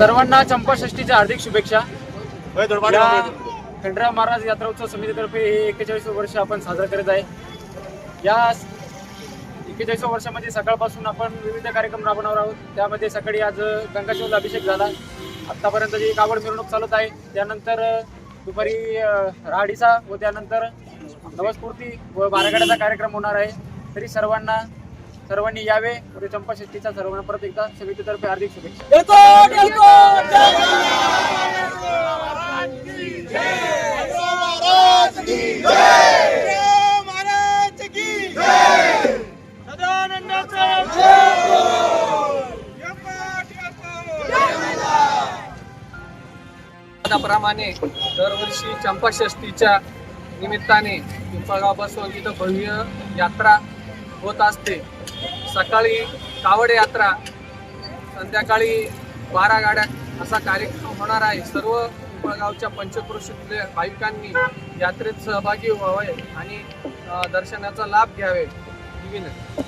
सर्वांना चंपाषष्ठीच्या हार्दिक शुभेच्छा. खंडराव महाराज यात्रा उत्सव समितीतर्फे हे एक्केचाळीस वर्ष आपण साजरा करत आहे. या एक्केचाळीस वर्षामध्ये सकाळपासून आपण विविध कार्यक्रम राबवणार आहोत. त्यामध्ये सकाळी आज गंगाशिवला अभिषेक झाला. आत्तापर्यंत जी कावड मिरवणूक चालत आहे त्यानंतर दुपारी अ, राडीचा व त्यानंतर नवस्फूर्ती व बारागड्याचा कार्यक्रम होणार आहे. तरी सर्वांना सर्वांनी यावे. व चंपाषष्ठीचा सर्वांना परत एकदा समितीतर्फे हार्दिक शुभेच्छा. प्रमाणे दरवर्षी चंपाषष्ठीच्या निमित्ताने पिंपळगाव बसवून इथं भव्य यात्रा होत असते. सकाळी कावड यात्रा संध्याकाळी बारा गाड्या असा कार्यक्रम होणार आहे. सर्व पिंपळगावच्या पंचक्रोशीतल्या भाविकांनी यात्रेत सहभागी व्हावे आणि दर्शनाचा लाभ घ्यावे. विनंती.